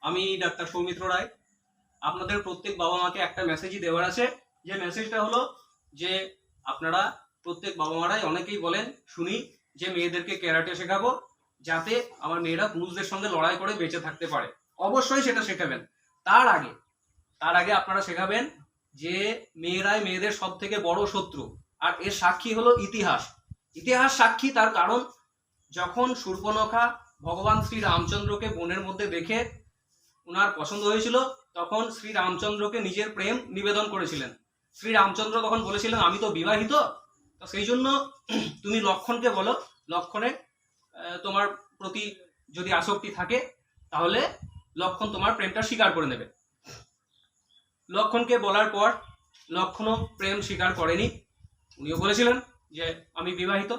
আমি ডাক্তার সৌমিত্র রায়। আপনাদের প্রত্যেক বাবা মাকে একটা মেসেজই দেওয়ার আছে। যে মেসেজটা হলো যে আপনারা প্রত্যেক বাবা মারাই অনেকেই বলেন, শুনি, যে মেয়েদেরকে ক্যারাটে শেখাবো যাতে আমার মেয়েরা পুরুষদের সঙ্গে লড়াই করে বেঁচে থাকতে পারে। অবশ্যই সেটা শেখাবেন। তার আগে তার আগে আপনারা শেখাবেন যে মেয়েরাই মেয়েদের সব থেকে বড় শত্রু। আর এর সাক্ষী হলো ইতিহাস। ইতিহাস সাক্ষী তার কারণ, যখন সূর্পনখা ভগবান শ্রী রামচন্দ্রকে বনের মধ্যে দেখে উনার পছন্দ হয়েছিল, তখন শ্রী রামচন্দ্রকে নিজের প্রেম নিবেদন করেছিলেন। শ্রী রামচন্দ্র তখন বলেছিলেন, আমি তো বিবাহিত, তো সেই জন্য তুমি লক্ষণকে বলো। লক্ষণে তোমার প্রতি যদি আসক্তি থাকে, তাহলে লক্ষণ তোমার প্রেমটা স্বীকার করে নেবে। লক্ষণকে বলার পর লক্ষণও প্রেম স্বীকার করেনি। উনিও বলেছিলেন যে, আমি বিবাহিত,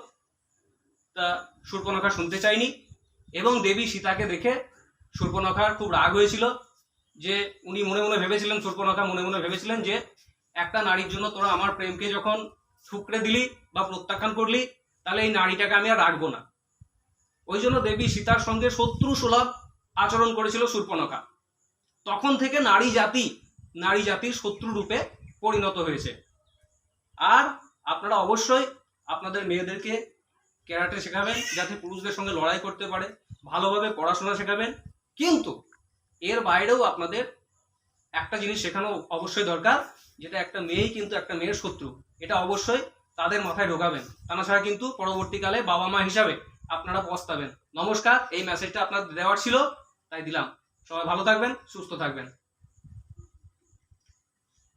তা সূর্পনখা শুনতে চাইনি। এবং দেবী সীতাকে দেখে সূর্পনখার খুব রাগ হয়েছিল যে উনি মনে মনে ভেবেছিলেন, সূর্পনখা মনে মনে ভেবেছিলেন যে একটা নারীর জন্য তোরা আমার প্রেমকে যখন ঠুকরে দিলি বা প্রত্যাখ্যান করলি, তাহলে এই নারীটাকে আমি আর রাখব না। ওই জন্য দেবী সীতার সঙ্গে শত্রু সুলভ আচরণ করেছিল সূর্পনখা। তখন থেকে নারী জাতি, নারী জাতির শত্রু রূপে পরিণত হয়েছে। আর আপনারা অবশ্যই আপনাদের মেয়েদেরকে ক্যারাটে শেখাবেন, যাতে পুরুষদের সঙ্গে লড়াই করতে পারে, ভালোভাবে পড়াশোনা শেখাবেন কিন্তু এর বাইরেও আপনাদের একটা জিনিস শেখানো অবশ্যই দরকার, যেটা একটা মেয়েই কিন্তু একটা মেয়ের শত্রু, এটা অবশ্যই তাদের মাথায় ঢোকাবেন। তা না ছাড়া কিন্তু পরবর্তীকালে বাবা মা হিসাবে আপনারা পস্তাবেন। নমস্কার, এই মেসেজটা আপনার দেওয়ার ছিল, তাই দিলাম। সবাই ভালো থাকবেন, সুস্থ থাকবেন।